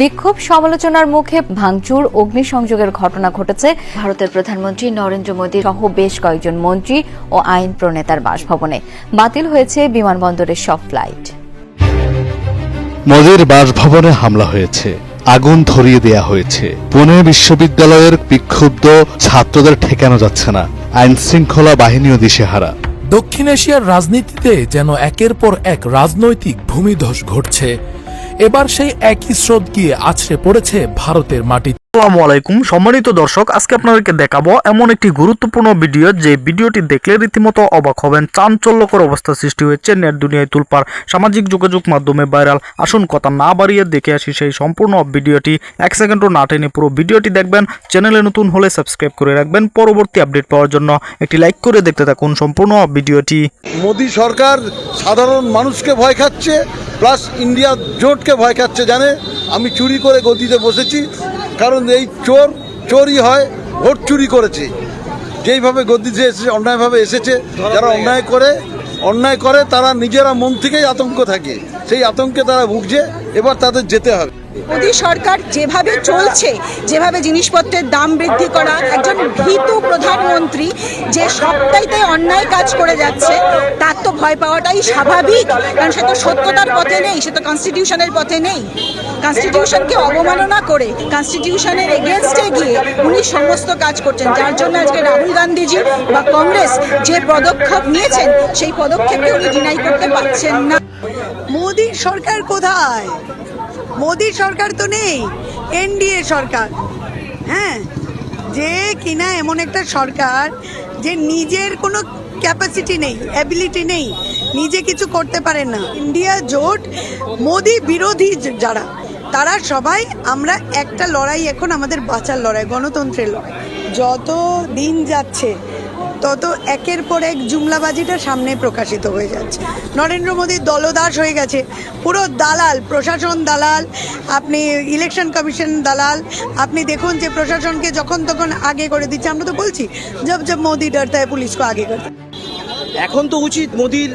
বিক্ষোভ সমালোচনার মুখে ভাঙচুর অগ্নিসংযোগের ঘটনা ঘটেছে। ভারতের প্রধানমন্ত্রী নরেন্দ্র মোদী সহ বেশ কয়েকজন মন্ত্রী ও আইন প্রণেতার বাসভবনে। বাতিল হয়েছে বিমানবন্দরের সব ফ্লাইট। মোদীর বাসভবনে হামলা হয়েছে। আগুন ধরিয়ে দেয়া হয়েছে। পুনে বিশ্ববিদ্যালয়ের বিক্ষুব্ধ ছাত্রদের ঠেকানো যাচ্ছে না। আইন শৃঙ্খলা বাহিনীও দিশেহারা। দক্ষিণ এশিয়ার রাজনীতিতে যেন একের পর এক রাজনৈতিক ভূমিধস ঘটছে। এবার সেই একই স্রোত গিয়ে আছড়ে পড়েছে ভারতের মাটিতে। আসসালামু আলাইকুম। সম্মানিত দর্শক, আজকে আপনাদেরকে দেখাবো এমন একটি গুরুত্বপূর্ণ ভিডিও, যে ভিডিওটি দেখলে রীতিমতো অবাক হবেন। চাঞ্চল্যকর অবস্থা সৃষ্টি হয়েছে নেট দুনিয়ায় তুলপার সামাজিক যোগাযোগ মাধ্যমে ভাইরাল। আসুন কথা না বাড়িয়ে দেখে আসি সেই সম্পূর্ণ ভিডিওটি। এক সেকেন্ডও না টেনে পুরো ভিডিওটি দেখবেন। চ্যানেলে নতুন হলে সাবস্ক্রাইব করে রাখবেন পরবর্তী আপডেট পাওয়ার জন্য। একটি লাইক করে দেখতে থাকুন সম্পূর্ণ ভিডিওটি। মোদী সরকার সাধারণ মানুষকে ভয় খাচ্ছে, প্লাস ইন্ডিয়া জোটকে ভয় খাচ্ছে। জানে, আমি চুরি করে গদিতে বসেছি। কারণ এই চোর, চোরই হয়, ভোট চুরি করেছে। যেইভাবে গদিতে এসেছে, অন্যায়ভাবে এসেছে, যারা অন্যায় করে অন্যায় করে, তারা নিজেরা মন থেকেই আতঙ্ক থাকে। সেই আতঙ্কে তারা ভুগছে, এবার তাদের যেতে হবে। মোদী সরকার যেভাবে চলছে, যেভাবে জিনিসপত্রের দাম বৃদ্ধি করা, একজন ভীতু প্রধানমন্ত্রী যে সবটাইতে অন্যায় কাজ করে যাচ্ছে, তার তো ভয় পাওয়াটাই স্বাভাবিক, কারণ সে তো সত্যতার পথে নেই, সে তো কনস্টিটিউশনের পথে নেই। কনস্টিটিউশনকে অবমাননা করে কনস্টিটিউশনের এগেনস্টে গিয়ে উনি সমস্ত কাজ করছেন, যার জন্য আজকে রাহুল গান্ধীজি বা কংগ্রেস যে পদক্ষেপ নিয়েছেন, সেই পদক্ষেপকে উনি ডিনাই করতে পারছেন না। মোদির সরকার কোথায়? মোদির সরকার তো নেই, এনডিএ সরকার। হ্যাঁ যে কিনা এমন একটা সরকার যে নিজের কোনো ক্যাপাসিটি নেই অ্যাবিলিটি নেই, নিজে কিছু করতে পারে না। ইন্ডিয়া জোট, মোদি বিরোধী যারা, তারা সবাই আমরা একটা লড়াই এখন আমাদের বাঁচার লড়াই, গণতন্ত্রের লড়াই। যত দিন যাচ্ছে তত একের পর এক জুমলাবাজিটা সামনে প্রকাশিত হয়ে যাচ্ছে। নরেন্দ্র মোদীর দলদাস হয়ে গেছে। পুরো দালাল, প্রশাসন দালাল, আপনি ইলেকশন কমিশন দালাল, আপনি দেখুন যে প্রশাসনকে যখন তখন আগে করে দিচ্ছে। আমরা তো বলছি, জব জব মোদি ডরতা है পুলিশ কো আগে করতে এখন তো উচিত মোদির,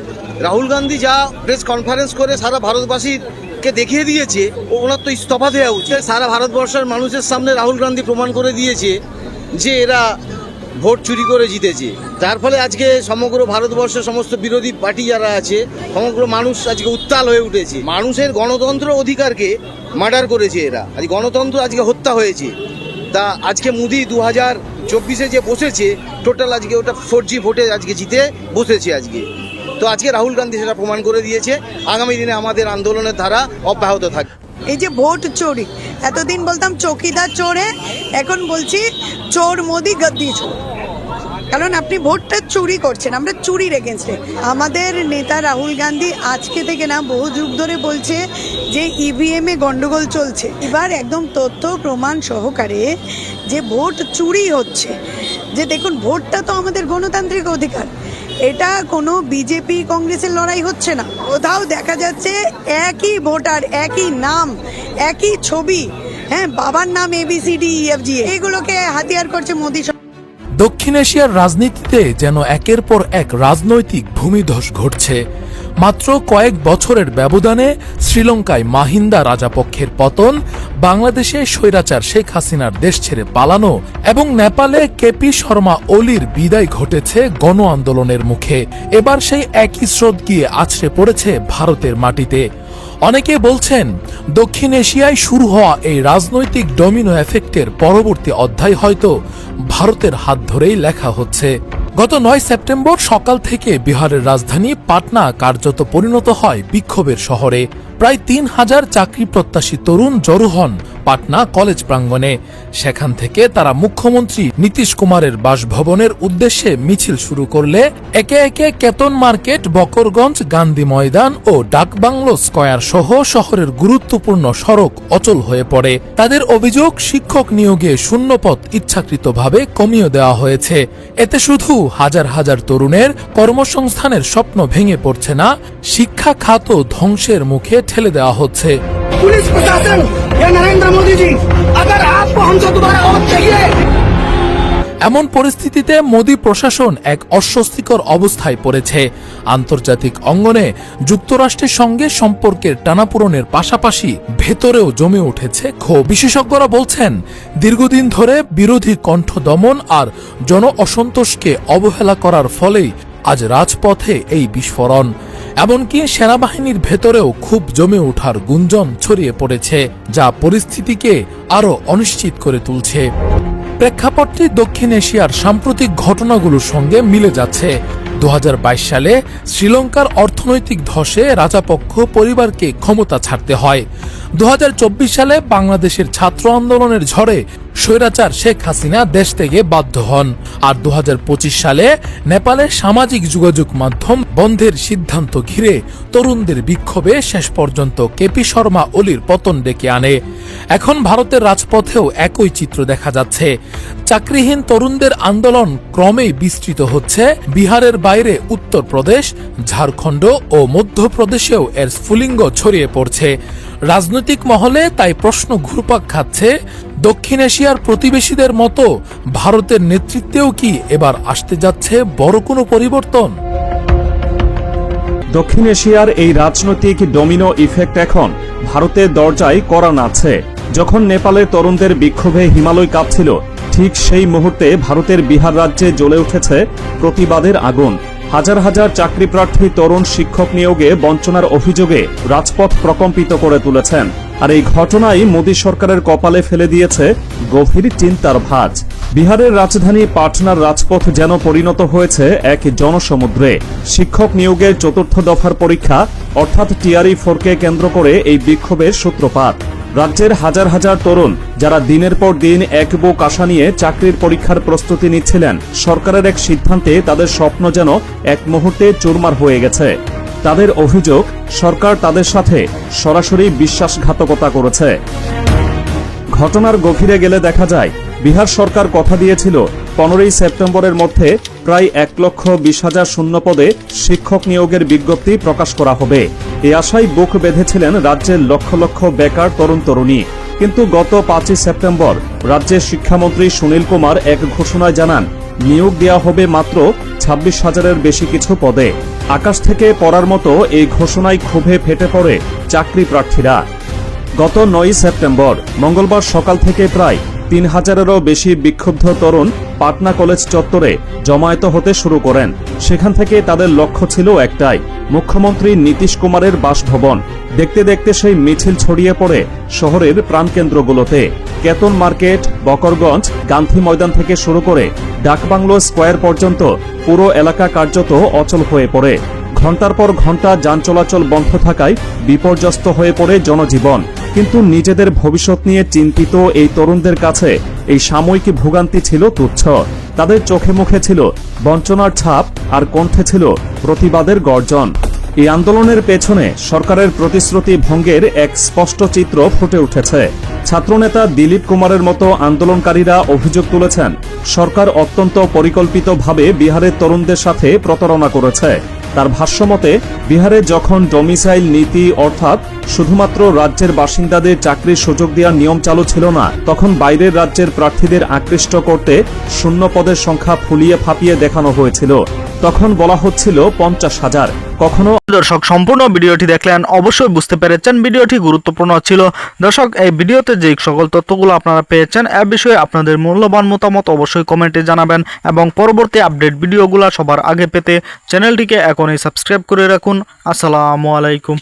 রাহুল গান্ধী যা প্রেস কনফারেন্স করে সারা ভারতবাসীকে দেখিয়ে দিয়েছে ওনার তো ইস্তফা দেওয়া উচিত। সারা ভারতবর্ষের মানুষের সামনে রাহুল গান্ধী প্রমাণ করে দিয়েছে যে এরা ভোট চুরি করে জিতেছে। যার ফলে আজকে সমগ্র ভারতবর্ষের সমস্ত বিরোধী পার্টি যারা আছে, সমগ্র মানুষ আজকে উত্তাল হয়ে উঠেছে। মানুষের গণতন্ত্র অধিকারকে মার্ডার করেছে এরা। আজ গণতন্ত্র আজকে হত্যা হয়েছে। তা আজকে মোদি দু হাজার চব্বিশে যে বসেছে, টোটাল আজকে ওটা ফোর জি ভোটে আজকে জিতে বসেছে আজকে। তো আজকে রাহুল গান্ধী সেটা প্রমাণ করে দিয়েছে। আগামী দিনে আমাদের আন্দোলনের ধারা অব্যাহত থাকবে। এই যে ভোট চোরি এতদিন বলতাম চৌকিদার চোরে, এখন বলছি চোর মোদি গদ্দি চোর। কারণ আপনি ভোটটা চুরি করছেন, আমরা চুরির এগেনস্টে আমাদের নেতা রাহুল গান্ধী আজকে থেকে না, বহু যুগ ধরে বলছে যে ইভিএম এ গন্ডগোল চলছে। এবার একদম তথ্য প্রমাণ সহকারে যে ভোট চুরি হচ্ছে, যে দেখুন, ভোটটা তো আমাদের গণতান্ত্রিক অধিকার। এটা কোনো বিজেপি কংগ্রেসের লড়াই হচ্ছে না। কোথাও দেখা যাচ্ছে একই ভোটার, একই নাম, একই ছবি। হ্যাঁ বাবার নাম এবিসিডি ইএফজি এগুলোকে হাতিয়ার করছে মোদী। দক্ষিণ এশিয়ার রাজনীতিতে যেন একের পর এক রাজনৈতিক ভূমিধস ঘটছে মাত্র কয়েক বছরের ব্যবধানে শ্রীলঙ্কায় মাহিন্দা রাজাপক্ষের পতন, বাংলাদেশে স্বৈরাচার শেখ হাসিনার দেশ ছেড়ে পালানো এবং নেপালে কেপি শর্মা ওলির বিদায় ঘটেছে গণ আন্দোলনের মুখে। এবার সেই একই স্রোত গিয়ে আছড়ে পড়েছে ভারতের মাটিতে। অনেকে বলছেন, দক্ষিণ এশিয়ায় শুরু হওয়া এই রাজনৈতিক ডমিনো এফেক্টের পরবর্তী অধ্যায় হয়তো ভারতের হাত ধরেই লেখা হচ্ছে। গত নয় সেপ্টেম্বর সকাল থেকে বিহারের রাজধানী পাটনা কার্যত পরিণত হয় বিক্ষোভের শহরে। প্রায় তিন হাজার চাকরি প্রত্যাশী তরুণ জড়ো হন পাটনা কলেজ প্রাঙ্গনে সেখান থেকে তারা মুখ্যমন্ত্রী নীতিশ কুমারের বাসভবনের উদ্দেশ্যে মিছিল শুরু করলে একে একে কেতন মার্কেট, বকরগঞ্জ, গান্ধী ময়দান ও ডাকবাংলো স্কয়ার সহ শহরের গুরুত্বপূর্ণ সড়ক অচল হয়ে পড়ে। তাদের অভিযোগ, শিক্ষক নিয়োগে শূন্যপথ ইচ্ছাকৃতভাবে কমিয়ে দেওয়া হয়েছে। এতে শুধু হাজার হাজার তরুণের কর্মসংস্থানের স্বপ্ন ভেঙে পড়ছে না, শিক্ষা খাতও ধ্বংসের মুখে ঠেলে দেওয়া হচ্ছে। পুলিশ প্রশাসন এমন পরিস্থিতিতে মোদী প্রশাসন এক অস্বস্তিকর অবস্থায় পড়েছে। আন্তর্জাতিক অঙ্গনে যুক্তরাষ্ট্রের সঙ্গে সম্পর্কের টানাপূরণের পাশাপাশি ভেতরেও জমে উঠেছে ক্ষোভ। বিশেষজ্ঞরা বলছেন, দীর্ঘদিন ধরে বিরোধী কণ্ঠ দমন আর জন অসন্তোষকে অবহেলা করার ফলেই আজ রাজপথে এই বিস্ফোরণ। এমনকি সেনাবাহিনীর ভেতরেও খুব জমে ওঠার গুঞ্জন ছড়িয়ে পড়েছে, যা পরিস্থিতিকে আরও অনিশ্চিত করে তুলছে। প্রেক্ষাপটটি দক্ষিণ এশিয়ার সাম্প্রতিক ঘটনাগুলোর সঙ্গে মিলে যাচ্ছে। দু হাজার বাইশ সালে শ্রীলঙ্কার অর্থনৈতিক ধসে রাজাপক্ষ পরিবারকে ক্ষমতা ছাড়তে হয়। দুহাজার চব্বিশ সালে বাংলাদেশের ছাত্র আন্দোলনের ঝড়ে স্বৈরাচার শেখ হাসিনা দেশ থেকে বাধ্য হন। আর দুহাজার পঁচিশ সালে নেপালের সামাজিক যোগাযোগ মাধ্যম বন্ধের সিদ্ধান্ত ঘিরে তরুণদের বিক্ষোভে শেষ পর্যন্ত কেপি শর্মা ওলির পতন ডেকে আনে। এখন ভারতের রাজপথেও একই চিত্র দেখা যাচ্ছে। চাকরিহীন তরুণদের আন্দোলন ক্রমেই বিস্তৃত হচ্ছে। বিহারের বাইরে উত্তরপ্রদেশ ঝাড়খণ্ড ও মধ্যপ্রদেশেও এর স্ফুলিঙ্গ ছড়িয়ে পড়ছে। রাজনৈতিক মহলে তাই প্রশ্ন ঘুরপাক খাচ্ছে, দক্ষিণ এশিয়ার প্রতিবেশীদের মতো ভারতের নেতৃত্বেও কি এবার আসতে যাচ্ছে বড় কোনো পরিবর্তন? দক্ষিণ এশিয়ার এই রাজনৈতিক ডোমিনো ইফেক্ট এখন ভারতের দরজায় করা নাড়ছে। যখন নেপালের তরুণদের বিক্ষোভে হিমালয় কাঁপছিল ঠিক সেই মুহূর্তে ভারতের বিহার রাজ্যে জ্বলে উঠেছে প্রতিবাদের আগুন। হাজার হাজার চাকরিপ্রার্থী তরুণ শিক্ষক নিয়োগে বঞ্চনার অভিযোগে রাজপথ প্রকম্পিত করে তুলেছেন। আর এই ঘটনাই মোদী সরকারের কপালে ফেলে দিয়েছে গভীর চিন্তার ভাঁজ। বিহারের রাজধানী পাটনার রাজপথ যেন পরিণত হয়েছে এক জনসমুদ্রে। শিক্ষক নিয়োগের চতুর্থ দফার পরীক্ষা, অর্থাৎ টিআরই ফোরকে কেন্দ্র করে এই বিক্ষোভের সূত্রপাত। রাজ্যের হাজার হাজার তরুণ যারা দিনের পর দিন এক বুক আশা নিয়ে চাকরির পরীক্ষার প্রস্তুতি নিচ্ছিলেন, সরকারের এক সিদ্ধান্তে তাদের স্বপ্ন যেন এক মুহূর্তে চুরমার হয়ে গেছে। তাদের অভিযোগ, সরকার তাদের সাথে সরাসরি বিশ্বাসঘাতকতা করেছে। ঘটনার গভীরে গেলে দেখা যায়, বিহার সরকার কথা দিয়েছিল, পনেরোই সেপ্টেম্বরের মধ্যে প্রায় এক লক্ষ বিশ হাজার শূন্য পদে শিক্ষক নিয়োগের বিজ্ঞপ্তি প্রকাশ করা হবে। এ আশায় বুক বেঁধেছিলেন রাজ্যের লক্ষ লক্ষ বেকার তরুণ তরুণী। কিন্তু গত পাঁচই সেপ্টেম্বর রাজ্যের শিক্ষামন্ত্রী সুনীল কুমার এক ঘোষণায় জানান, নিয়োগ দেওয়া হবে মাত্র ছাব্বিশ হাজারের বেশি কিছু পদে। আকাশ থেকে পড়ার মতো এই ঘোষণায় ক্ষোভে ফেটে পড়ে চাকরি প্রার্থীরা। গত নয় সেপ্টেম্বর, মঙ্গলবার সকাল থেকে প্রায় তিন হাজারেরও বেশি বিক্ষুব্ধ তরুণ পাটনা কলেজ চত্বরে জমায়েত হতে শুরু করেন। সেখান থেকে তাদের লক্ষ্য ছিল একটাই, মুখ্যমন্ত্রী নীতিশ কুমারের বাসভবন। দেখতে দেখতে সেই মিছিল ছড়িয়ে পড়ে শহরের প্রাণকেন্দ্রগুলোতে। কেতন মার্কেট, বকরগঞ্জ, গান্ধী ময়দান থেকে শুরু করে ডাকবাংলো স্কোয়ার পর্যন্ত পুরো এলাকা কার্যত অচল হয়ে পড়ে। ঘণ্টার পর ঘণ্টা যান চলাচল বন্ধ থাকায় বিপর্যস্ত হয়ে পড়ে জনজীবন। কিন্তু নিজেদের ভবিষ্যৎ নিয়ে চিন্তিত এই তরুণদের কাছে এই সাময়িক ভোগান্তি ছিল তুচ্ছ। তাদের চোখে মুখে ছিল বঞ্চনার ছাপ আর কণ্ঠে ছিল প্রতিবাদের গর্জন। এই আন্দোলনের পেছনে সরকারের প্রতিশ্রুতি ভঙ্গের এক স্পষ্ট চিত্র ফুটে উঠেছে। ছাত্রনেতা দিলীপ কুমারের মতো আন্দোলনকারীরা অভিযোগ তুলেছেন, সরকার অত্যন্ত পরিকল্পিতভাবে বিহারের তরুণদের সাথে প্রতারণা করেছে। তার ভাষ্যমতে, বিহারে যখন ডোমিসাইল নীতি অর্থাৎ শুধুমাত্র রাজ্যের বাসিন্দাদের চাকরির সুযোগ দেওয়ার নিয়ম চালু ছিল না, তখন বাইরের রাজ্যের প্রার্থীদের আকৃষ্ট করতে শূন্য পদের সংখ্যা ফুলিয়ে ফাঁপিয়ে দেখানো হয়েছিল। তখন বলা হচ্ছিল পঞ্চাশ হাজার। কখনো দর্শক, সম্পূর্ণ ভিডিওটি দেখলেন, অবশ্যই বুঝতে পেরেছেন ভিডিওটি গুরুত্বপূর্ণ ছিল। দর্শক, এই ভিডিওতে যে সকল তথ্যগুলো আপনারা পেয়েছেন, এ বিষয়ে আপনাদের মূল্যবান মতামত অবশ্যই কমেন্টে জানাবেন এবং পরবর্তী আপডেট ভিডিওগুলো সবার আগে পেতে চ্যানেলটিকে এখনই সাবস্ক্রাইব করে রাখুন। আসসালামু আলাইকুম।